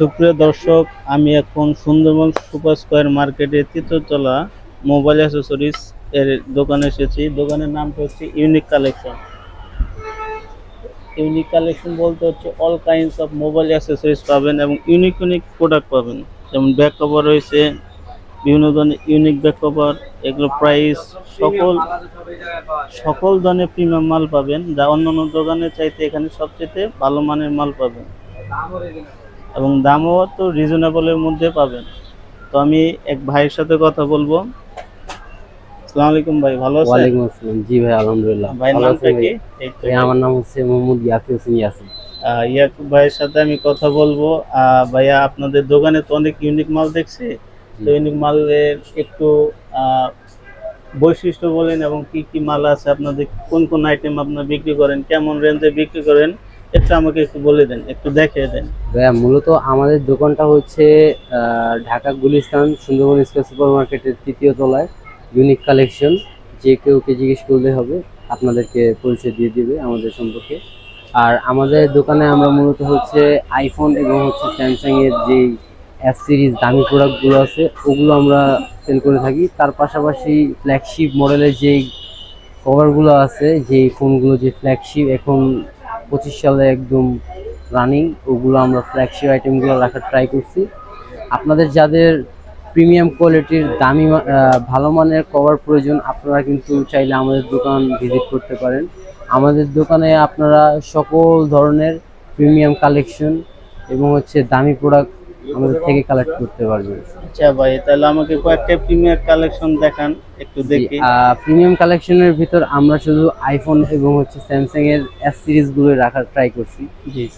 সুপ্রিয় দর্শক, আমি এখন সুন্দরবন সুপার স্কোয়ার মার্কেটে তৃতীয়তলা মোবাইল অ্যাসেসরিজ এর দোকানে এসেছি। দোকানের নামটা হচ্ছে ইউনিক কালেকশন ইউনিক কালেকশন বলতে হচ্ছে all kinds of mobile accessories পাবেন এবং ইউনিক ইউনিক প্রোডাক্ট পাবেন। যেমন ব্যাক কভার রয়েছে, বিভিন্ন ধরনের ইউনিক ব্যাক কভার এগুলো প্রাইস সকল সকল ধরনের প্রিমিয়াম মাল পাবেন। যা অন্যান্য দোকানের চাইতে এখানে সবচেয়ে ভালো মানের মাল পাবেন। এবং দামও তো রিজনেবলের মধ্যে পাবেন। তো আমি এক ভাইয়ের সাথে কথা বলব। আসসালামু আলাইকুম ভাই ভালো আছেন? ওয়ালাইকুম আসসালাম। জি ভাই আলহামদুলিল্লাহ। ভাই নামটা কি? ভাই? এই তো। ভাই আমার নাম হচ্ছে মোহাম্মদ ইয়াফি হোসেন ইয়াসিন ইয়াকুব ভাইয়ের সাথে আমি কথা বলব। ভাইয়া আপনাদের দোকানে তো অনেক ইউনিক মাল দেখছি। তো ইউনিক মালের একটু আহ, বৈশিষ্ট্য বলেন এবং কি কি মাল আছে? আপনাদের কোন কোন আইটেম আপনারা বিক্রি করেন? কেমন রেঞ্জে বিক্রি করেন? একটু আমাকে একটু বলে দেন, একটু দেখিয়ে দেন। ভাইয়া, মূলত আমাদের দোকানটা হচ্ছে ঢাকা গুলিস্তান সুন্দরবন স্কয়ার সুপার মার্কেটের তৃতীয় তলায় ইউনিক কালেকশন যে কেউকে জিজ্ঞেস করলে হবে, আপনাদেরকে পরিচয় দিয়ে দিবে আমাদের সম্পর্কে। আর আমাদের দোকানে আমরা মূলত হচ্ছে আইফোন এবং হচ্ছে স্যামসাং এর যে এস সিরিজ দামি প্রোডাক্টগুলো আছে, ওগুলো আমরা সেল করে থাকি। তার পাশাপাশি ফ্ল্যাগশিপ মডেলের যেই কভারগুলো আছে যে ফোনগুলো যে ফ্ল্যাগশিপ এখন পঁচিশ সালে একদম রানিং ওগুলো আমরা ফ্ল্যাগশিপ আইটেমগুলো রাখার ট্রাই করছি। আপনাদের যাদের প্রিমিয়াম কোয়ালিটির দামি ভালো মানের কভার প্রয়োজন, আপনারা কিন্তু চাইলে আমাদের দোকান ভিজিট করতে পারেন। আমাদের দোকানে আপনারা সকল ধরনের প্রিমিয়াম কালেকশন এবং হচ্ছে দামি প্রোডাক্ট আমাদের থেকে কালেক্ট করতে পারবেন আচ্ছা ভাই তাহলে আমাকে কয়েকটা প্রিমিয়ার কালেকশন দেখান একটু দেখি। প্রিমিয়াম কালেকশনের ভিতর আমরা শুধু আইফোন এবং হচ্ছে স্যামসাং এর এস সিরিজগুলো রাখার ট্রাই করছি।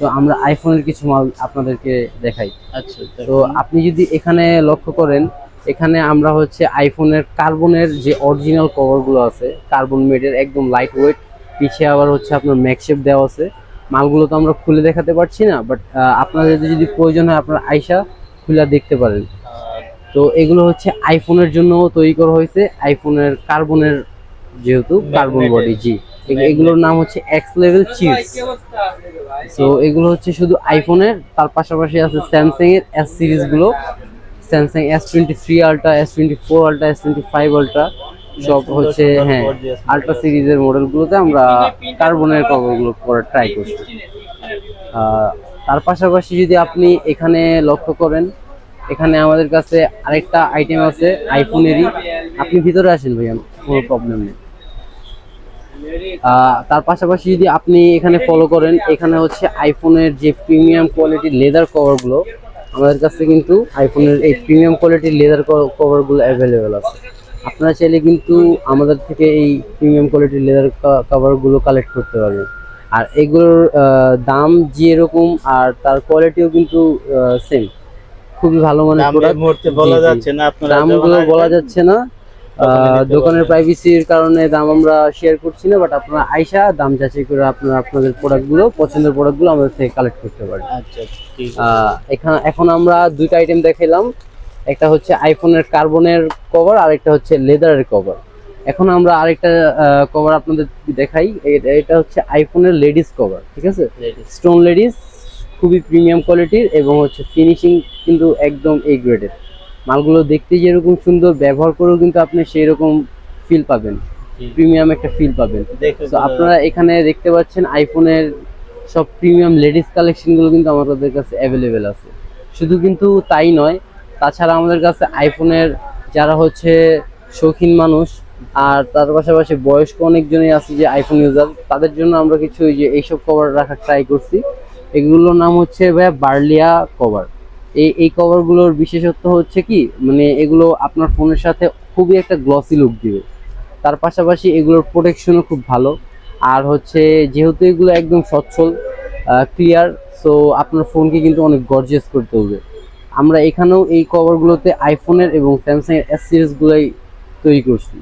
তো আমরা আইফোনের কিছু মাল আপনাদেরকে দেখাই। আচ্ছা তো আপনি যদি এখানে লক্ষ্য করেন এখানে আমরা হচ্ছে আইফোনের কার্বনের যে অরিজিনাল কভারগুলো আছে কার্বন মেডের একদম লাইট ওয়েট পিছিয়ে আবার হচ্ছে আপনার ম্যাকশেপ দেওয়া আছে। মালগুলো তো আমরা খুলে দেখাতে পারছি না বাট আপনাদের যদি প্রয়োজন হয় আপনারা আইসা খুলে দেখতে পারেন। তো এগুলো হচ্ছে আইফোনের জন্য তৈরি করা হয়েছে আইফোনের কার্বনের যেহেতু কার্বন বডি জি। এগুলোর নাম হচ্ছে এক্স লেভেল চিপস তো এগুলো হচ্ছে শুধু আইফোনের তার পাশাপাশি আছে স্যামসাং এর এস সিরিজগুলো। Samsung S twenty three ultra S twenty four ultra S twenty five ultra সব হচ্ছে হ্যাঁ আলট্রা সিরিজের মডেলগুলোতে আমরা কার্বনের কভারগুলো করার ট্রাই করছি। তার পাশাপাশি যদি আপনি এখানে লক্ষ্য করেন এখানে আমাদের কাছে আরেকটা আইটেম আছে আইফোনেরই আপনি ভিতরে আসেন ভাইয়া কোনো প্রবলেম নেই। তার পাশাপাশি যদি আপনি এখানে ফলো করেন এখানে হচ্ছে আইফোনের যে প্রিমিয়াম কোয়ালিটির লেদার কভারগুলো আমাদের কাছে কিন্তু আইফোনের এই প্রিমিয়াম কোয়ালিটির লেদার কভারগুলো অ্যাভেলেবেল আছে। আপনারা চাইলে কিন্তু আমাদের থেকে এই প্রিমিয়াম কোয়ালিটির লেদার কভারগুলো কালেক্ট করতে পারবেন। আর এগুলোর দাম যেরকম আর তার কোয়ালিটিও কিন্তু সেম খুবই ভালো এই বলা। যাচ্ছে না দামগুলো বলা যাচ্ছে না। দোকানের প্রাইভেসির কারণে দাম আমরা শেয়ার করছি না বাট আপনারা আইসা দাম যাচাই করে আপনারা আপনাদের প্রোডাক্টগুলো পছন্দের প্রোডাক্টগুলো আমাদের থেকে কালেক্ট করতে পারেন আচ্ছা আচ্ছা, এখানে এখন আমরা দুইটা আইটেম দেখাইলাম। একটা হচ্ছে আইফোনের কার্বনের কভার আর একটা হচ্ছে লেদারের কভার এখন আমরা আরেকটা কভার আপনাদের দেখাই। এটা হচ্ছে আইফোনের লেডিস কভার ঠিক আছে? স্টোন লেডিস খুবই প্রিমিয়াম কোয়ালিটির এবং হচ্ছে ফিনিশিং কিন্তু একদম এই গ্রেডের মালগুলো দেখতে যেরকম সুন্দর ব্যবহার করেও কিন্তু আপনি সেই রকম ফিল পাবেন প্রিমিয়াম একটা ফিল পাবেন। তো আপনারা এখানে দেখতে পাচ্ছেন আইফোনের সব প্রিমিয়াম লেডিস কালেকশনগুলো কিন্তু আমাদের কাছে অ্যাভেলেবেল আছে। শুধু কিন্তু তাই নয় তাছাড়া আমাদের কাছে আইফোনের যারা হচ্ছে শৌখিন মানুষ, আর তার পাশাপাশি বয়স্ক অনেকজনই আছে যে আইফোন ইউজার তাদের জন্য আমরা কিছু যে এইসব কভার রাখার ট্রাই করছি। এগুলোর নাম হচ্ছে ভাইয়া বার্লিয়া কভার এই এই কভারগুলোর বিশেষত্ব হচ্ছে কি মানে এগুলো আপনার ফোনের সাথে খুবই একটা গ্লসি লুক দিবে। তার পাশাপাশি এগুলোর প্রোটেকশনও খুব ভালো। আর হচ্ছে যেহেতু এগুলো একদম সচ্ছল ক্লিয়ার সো আপনার ফোনকে কিন্তু অনেক গর্জিয়াস করতে হবে আমরা এখানেও এই কভারগুলোতে আইফোনের এবং স্যামসাং এর এস সিরিজগুলোই তৈরি করছি।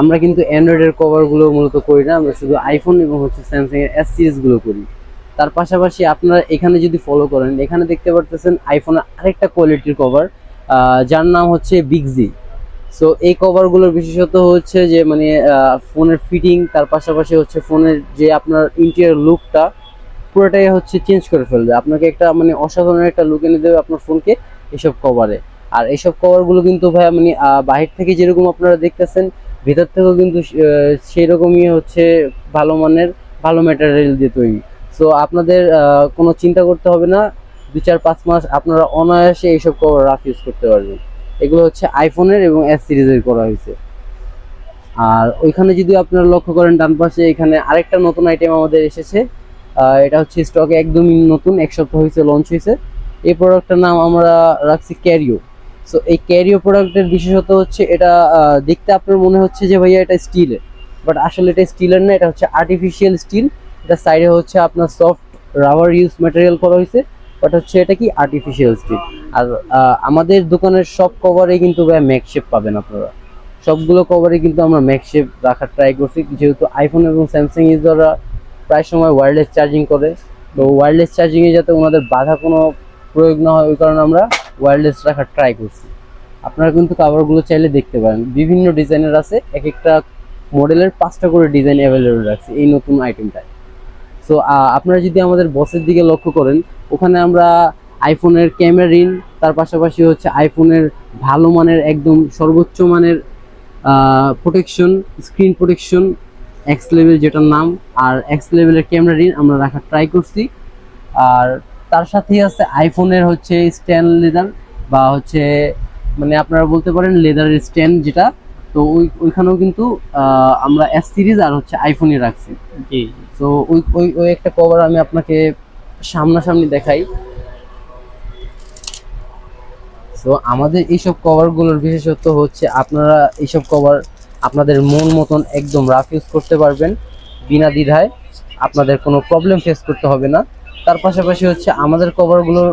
আমরা কিন্তু অ্যান্ড্রয়েডের কভারগুলো মূলত করি না, আমরা শুধু আইফোন এবং হচ্ছে স্যামসাং এর এস সিরিজগুলো করি। তার পাশাপাশি আপনারা এখানে যদি ফলো করেন, এখানে দেখতে পারতেছেন আইফোনের আরেকটা কোয়ালিটির কভার যার নাম হচ্ছে বিগজি সো এই কভারগুলোর বিশেষত হচ্ছে যে মানে ফোনের ফিটিং তার পাশাপাশি হচ্ছে ফোনের যে আপনার ইন্টেরিয়র লুকটা পুরোটাই হচ্ছে চেঞ্জ করে ফেলবে। আপনাকে একটা মানে অসাধারণ একটা লুক এনে দেবে আপনার ফোনকে এসব কভারে আর এইসব কভারগুলো কিন্তু ভাইয়া মানে বাহির থেকে যেরকম আপনারা দেখতেছেন, ভিতর থেকেও কিন্তু সেই রকমই হচ্ছে ভালো মানের, ভালো ম্যাটেরিয়াল দিয়ে তৈরি। সো আপনাদের কোনো চিন্তা করতে হবে না। দু চার পাঁচ মাস আপনারা অনায়াসে এইসব কভার রাফ ইউজ করতে পারবেন। এগুলো হচ্ছে আইফোনের এবং এস সিরিজের করা হয়েছে। আর ওইখানে যদি আপনারা লক্ষ্য করেন, ডান পাশে এখানে আরেকটা নতুন আইটেম আমাদের এসেছে। এটা হচ্ছে স্টকে একদমই নতুন, এক সপ্তাহ হয়েছে লঞ্চ হয়েছে এই প্রোডাক্টটার নাম আমরা রাখছি ক্যারিও সো এই ক্যারিও প্রোডাক্টের বিশেষত হচ্ছে এটা দেখতে আপনার মনে হচ্ছে যে ভাইয়া এটা স্টিলের বাট আসলে এটা স্টিলের না, এটা হচ্ছে আর্টিফিশিয়াল স্টিল এটা সাইডে হচ্ছে আপনার সফট রাবার ইউজ ম্যাটেরিয়াল করা হয়েছে বাট হচ্ছে এটা কি আর্টিফিশিয়াল স্টিল আর আমাদের দোকানের সব কভারে কিন্তু ভাই ম্যাকশেপ পাবেন আপনারা। সবগুলো কভারে কিন্তু আমরা ম্যাকশেপ রাখার ট্রাই করছি, যেহেতু আইফোন এবং স্যামসাং ইউজাররা প্রায় সময় ওয়্যারলেস চার্জিং করে। তো ওয়্যারলেস চার্জিংয়ে যাতে ওনাদের বাধা কোনো প্রয়োগ না হয়, ওই কারণে আমরা ওয়্যারলেস রাখার ট্রাই করছি। আপনারা কিন্তু কাভারগুলো চাইলে দেখতে পারেন। বিভিন্ন ডিজাইনের আছে এক একটা মডেলের পাঁচটা করে ডিজাইন অ্যাভেলেবেল রাখছি এই নতুন আইটেমটায় সো আপনারা যদি আমাদের বসের দিকে লক্ষ্য করেন, ওখানে আমরা আইফোনের ক্যামেরা ইন তার পাশাপাশি হচ্ছে আইফোনের ভালো মানের, একদম সর্বোচ্চ মানের protection screen protection X level যেটার নাম আর এক্স লেভেলের ক্যামেরা রিন আমরা রাখার ট্রাই করছি। আর তার সাথেই আছে আইফোনের হচ্ছে স্ট্যান্ড লেদার বা হচ্ছে মানে আপনারা বলতে পারেন লেদারের স্ট্যান্ড যেটা। তো ওই ওইখানেও কিন্তু আমরা এস সিরিজ আর হচ্ছে আইফোনই রাখছি। জি। তো ওই ওই ওই একটা কভার আমি আপনাকে সামনাসামনি দেখাই। তো আমাদের এইসব কভারগুলোর বিশেষত্ব হচ্ছে আপনারা এইসব কভার আপনাদের মন মতন একদম রাফ ইউজ করতে পারবেন, বিনা দ্বিধায় আপনাদের কোনো প্রবলেম ফেস করতে হবে না। তার পাশাপাশি হচ্ছে আমাদের কভারগুলোর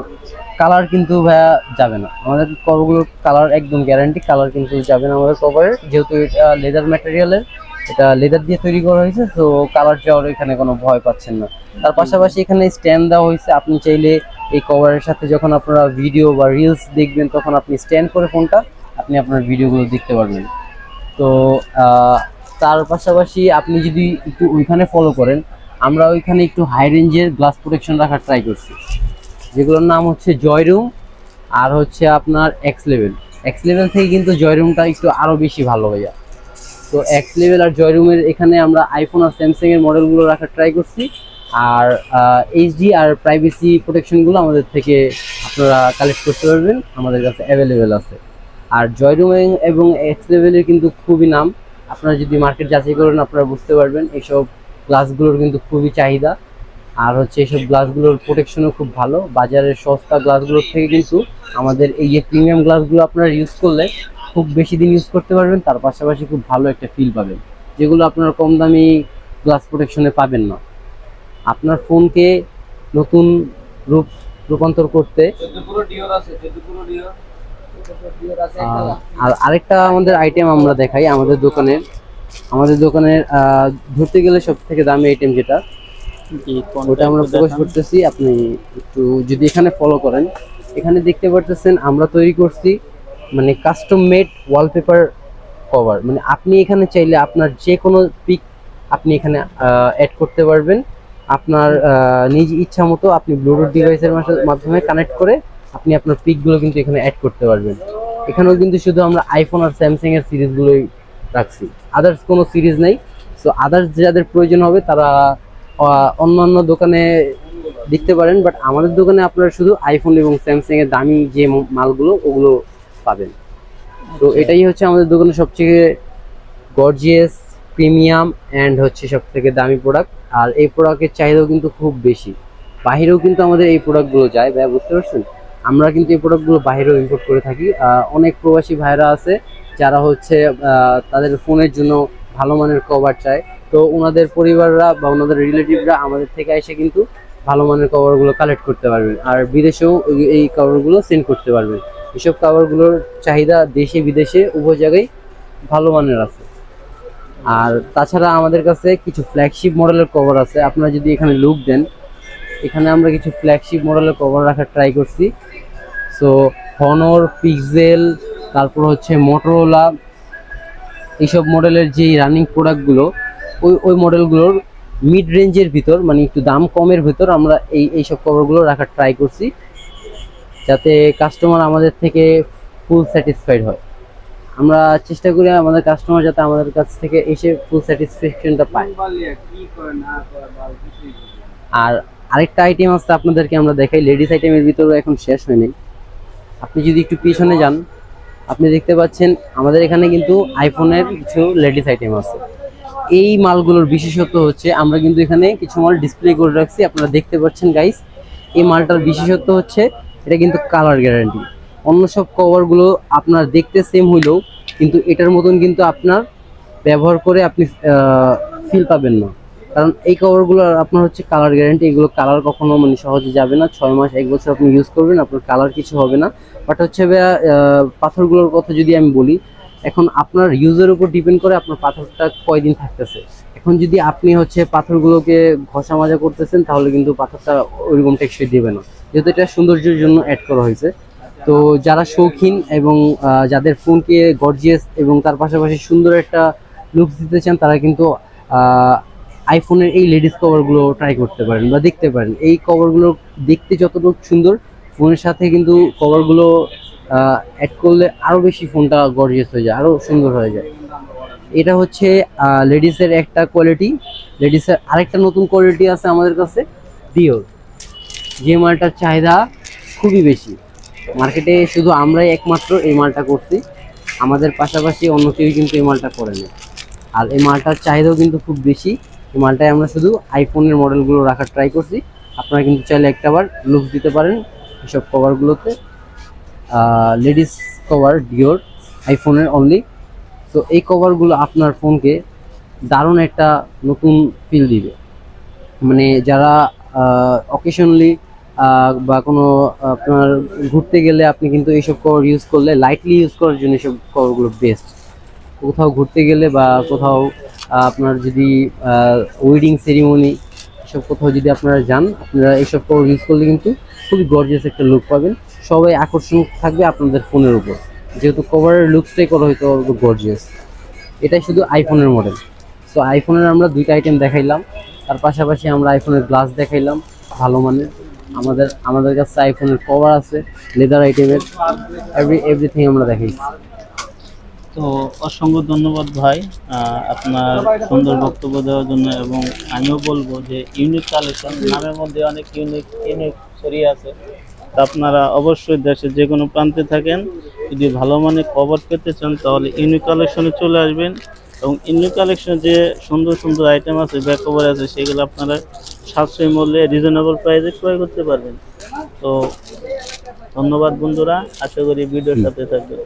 কালার কিন্তু ভাইয়া যাবে না। আমাদের কভারগুলোর কালার একদম গ্যারান্টি কালার কিন্তু যাবে না আমাদের কভারের যেহেতু এটা লেদার ম্যাটেরিয়ালের এটা লেদার দিয়ে তৈরি করা হয়েছে, তো কালার যাওয়ার এখানে কোনো ভয় পাচ্ছেন না। তার পাশাপাশি এখানে স্ট্যান্ড দেওয়া হয়েছে, আপনি চাইলে এই কভারের সাথে যখন আপনারা ভিডিও বা রিলস দেখবেন, তখন আপনি স্ট্যান্ড করে ফোনটা আপনি আপনার ভিডিওগুলো দেখতে পারবেন। তো তার পাশাপাশি আপনি যদি একটু ওইখানে ফলো করেন, আমরা ওইখানে একটু হাই রেঞ্জের গ্লাস প্রোটেকশন রাখার ট্রাই করছি। যেগুলোর নাম হচ্ছে জয় রুম আর হচ্ছে আপনার এক্স লেভেল এক্স লেভেল থেকে কিন্তু জয় রুমটা একটু আরও বেশি ভালো হয়ে যায়। তো এক্স লেভেল আর জয় রুমের এখানে আমরা আইফোন আর স্যামসাংয়ের মডেলগুলো রাখার ট্রাই করছি। আর এইচডি আর প্রাইভেসি প্রোটেকশনগুলো আমাদের থেকে আপনারা কালেক্ট করতে পারবেন। আমাদের কাছে অ্যাভেলেবেল আছে। আর জয় রুম এবং এক্স লেভেলের কিন্তু খুবই নাম। আপনারা যদি মার্কেট যাচাই করেন, আপনারা বুঝতে পারবেন এইসব গ্লাসগুলোর কিন্তু খুবই চাহিদা। আর হচ্ছে এইসব গ্লাসগুলোর প্রোটেকশনও খুব ভালো। বাজারের সস্তা গ্লাসগুলোর থেকে কিন্তু আমাদের এই যে প্রিমিয়াম গ্লাসগুলো আপনারা ইউজ করলে খুব বেশি দিন ইউজ করতে পারবেন। তার পাশাপাশি খুব ভালো একটা ফিল পাবেন। যেগুলো আপনারা কম দামি গ্লাস প্রোটেকশনে পাবেন না। আপনার ফোনকে নতুন রূপ রূপান্তর করতে আর আরেকটা আমাদের আইটেম আমরা দেখাই আমাদের দোকানের আমাদের দোকানের ধরতে গেলে সব থেকে দামি আইটেম যেটা ওটা আমরা প্রকাশ করতেছি। আপনি একটু যদি এখানে ফলো করেন এখানে দেখতে পারতেছেন আমরা তৈরি করছি মানে কাস্টম মেড ওয়ালপেপার কভার মানে আপনি এখানে চাইলে আপনার যে কোনো পিক আপনি এখানে অ্যাড করতে পারবেন। আপনার নিজ ইচ্ছা মতো আপনি ব্লুটুথ ডিভাইসের মাধ্যমে কানেক্ট করে আপনি আপনার পিকগুলো কিন্তু এখানে অ্যাড করতে পারবেন। এখানেও কিন্তু শুধু আমরা আইফোন আর স্যামসাং এর সিরিজগুলোই রাখছি। আদার্স কোনো সিরিজ নেই। সো আদার্স যাদের প্রয়োজন হবে তারা অন্যান্য দোকানে দেখতে পারেন বাট আমাদের দোকানে আপনারা শুধু আইফোন এবং স্যামসাং এর দামি যে মালগুলো ওগুলো পাবেন। তো এটাই হচ্ছে আমাদের দোকানে সবচেয়ে গর্জিয়াস প্রিমিয়াম অ্যান্ড হচ্ছে সব থেকে দামি প্রোডাক্ট আর এই প্রোডাক্টের চাহিদাও কিন্তু খুব বেশি। বাহিরেও কিন্তু আমাদের এই প্রোডাক্টগুলো যায় ভাই বুঝতে পারছেন? আমরা কিন্তু এই প্রোডাক্টগুলো বাইরেও ইম্পোর্ট করে থাকি। অনেক প্রবাসী ভাইরা আছে, যারা হচ্ছে তাদের ফোনের জন্য ভালো মানের কভার চায়। তো ওনাদের পরিবাররা বা ওনাদের রিলেটিভরা আমাদের থেকে এসে কিন্তু ভালো মানের কভারগুলো কালেক্ট করতে পারবেন আর বিদেশেও এই- কভারগুলো সেন্ড করতে পারবেন এসব কভারগুলোর চাহিদা দেশে, বিদেশে, উভয় জায়গায় ভালো মানের আছে। আর তাছাড়া আমাদের কাছে কিছু ফ্ল্যাগশিপ মডেলের কভার আছে। আপনারা যদি এখানে লুক দেন এখানে আমরা কিছু ফ্ল্যাগশিপ মডেলের কভার রাখার ট্রাই করছি। সো হনর পিক্সেল তারপর হচ্ছে মোটরোলা এইসব মডেলের যে রানিং প্রোডাক্টগুলো ওই ওই মডেলগুলোর মিড রেঞ্জের ভিতর মানে একটু দাম কমের ভিতর আমরা এই এইসব কভারগুলো রাখার ট্রাই করছি। যাতে কাস্টমার আমাদের থেকে ফুল স্যাটিসফাইড হয়। আমরা চেষ্টা করি আমাদের কাস্টমার যাতে আমাদের কাছ থেকে এসে ফুল স্যাটিসফ্যাকশনটা পায়। আর আরেকটা আইটেম আছে আপনাদেরকে আমরা দেখাই। লেডিস আইটেমের ভিতরে এখন শেষ হয়নি। আপনি যদি একটু পিছনে যান, আপনি দেখতে পাচ্ছেন আমাদের এখানে কিন্তু আইফোনের কিছু লেডিস আইটেম আছে। এই মালগুলোর বিশেষত্ব হচ্ছে আমরা কিন্তু এখানে কিছু মাল ডিসপ্লে করে রাখছি। আপনারা দেখতে পাচ্ছেন গাইস এই মালটার বিশেষত্ব হচ্ছে এটা কিন্তু কালার গ্যারান্টি অন্য সব কভারগুলো আপনার দেখতে সেম হইলেও কিন্তু এটার মতন কিন্তু আপনার ব্যবহার করে আপনি ফিল পাবেন না। কারণ এই কভারগুলো আপনার হচ্ছে কালার গ্যারান্টি এগুলো কালার কখনো মানে সহজে যাবে না। ছয় মাস, এক বছর আপনি ইউজ করবেন, আপনার কালার কিছু হবে না। বাট হচ্ছে পাথরগুলোর কথা যদি আমি বলি, এখন আপনার ইউজের উপর ডিপেন্ড করে আপনার পাথরটা কয়দিন থাকতেছে। এখন যদি আপনি হচ্ছে পাথরগুলোকে ঘষা মাজা করতেছেন, তাহলে কিন্তু পাথরটা ওইরকম টেকসই দেবে না। যেহেতু এটা সৌন্দর্যের জন্য অ্যাড করা হয়েছে। তো যারা শৌখিন এবং যাদের ফোনকে গর্জিয়াস এবং তার পাশাপাশি সুন্দর একটা লুক দিতে চান, তারা কিন্তু আইফোনের এই লেডিস কভারগুলো ট্রাই করতে পারেন বা দেখতে পারেন। এই কভারগুলো দেখতে যতটুকু সুন্দর ফোনের সাথে কিন্তু কভারগুলো অ্যাড করলে আরও বেশি ফোনটা গর্জিয়াস হয়ে যায় আরও সুন্দর হয়ে যায়। এটা হচ্ছে লেডিসের একটা কোয়ালিটি লেডিসের আরেকটা নতুন কোয়ালিটি আছে আমাদের কাছে ডিওর যে মালটার চাহিদা খুবই বেশি। মার্কেটে শুধু আমরাই একমাত্র এই মালটা করছি, আমাদের পাশাপাশি অন্য কেউ কিন্তু এই মালটা করে না। আর এই মালটার চাহিদাও কিন্তু খুব বেশি। এই মালটায় আমরা শুধু আইফোনের মডেলগুলো রাখার ট্রাই করছি। আপনারা কিন্তু চাইলে একটাবার লুক দিতে পারেন এসব কভারগুলোতে লেডিস কভার ডিওর আইফোনের অনলি তো এই কভারগুলো আপনার ফোনকে দারুণ একটা নতুন ফিল দিবে। মানে যারা অকেশনলি বা কোনো আপনার ঘুরতে গেলে আপনি কিন্তু এইসব কভার ইউজ করলে লাইটলি ইউজ করার জন্য এইসব কভারগুলো বেস্ট কোথাও ঘুরতে গেলে বা কোথাও আপনার যদি ওয়েডিং সেরিমনি এসব কোথাও যদি আপনারা যান, আপনারা এইসব কভার ইউজ করলে কিন্তু খুবই গর্জিয়াস একটা লুক পাবেন। সবাই আকর্ষণ থাকবে আপনাদের ফোনের উপর। যেহেতু কভারের লুকসটাই করা হয়তো গর্জিয়াস এটাই শুধু আইফোনের মডেল সো আইফোনের আমরা দুইটা আইটেম দেখাইলাম। তার পাশাপাশি আমরা আইফোনের গ্লাস দেখাইলাম। ভালো মানের। আমাদের আমাদের কাছে আইফোনের কভার আছে লেদার আইটেমের এভরি এভরিথিং আমরা দেখাইছি। তো অসংখ্য ধন্যবাদ ভাই আপনার সুন্দর বক্তব্য দেওয়ার জন্য এবং আমিও বলব যে ইউনিক কালেকশন নামের মধ্যে অনেক ইউনিক ইউনিক ছড়িয়ে আছে। তো আপনারা অবশ্যই দেশের যে কোনো প্রান্তে থাকেন যদি ভালো মানের কভার পেতে চান তাহলে ইউনিক কালেকশনে চলে আসবেন এবং ইউনিক কালেকশনে যে সুন্দর সুন্দর আইটেম আছে ব্যাক কভার আছে সেগুলো আপনারা সাশ্রয়ী মূল্যে রিজনেবল প্রাইসে ক্রয় করতে পারবেন। তো ধন্যবাদ বন্ধুরা আশা করি ভিডিওর সাথে থাকবেন।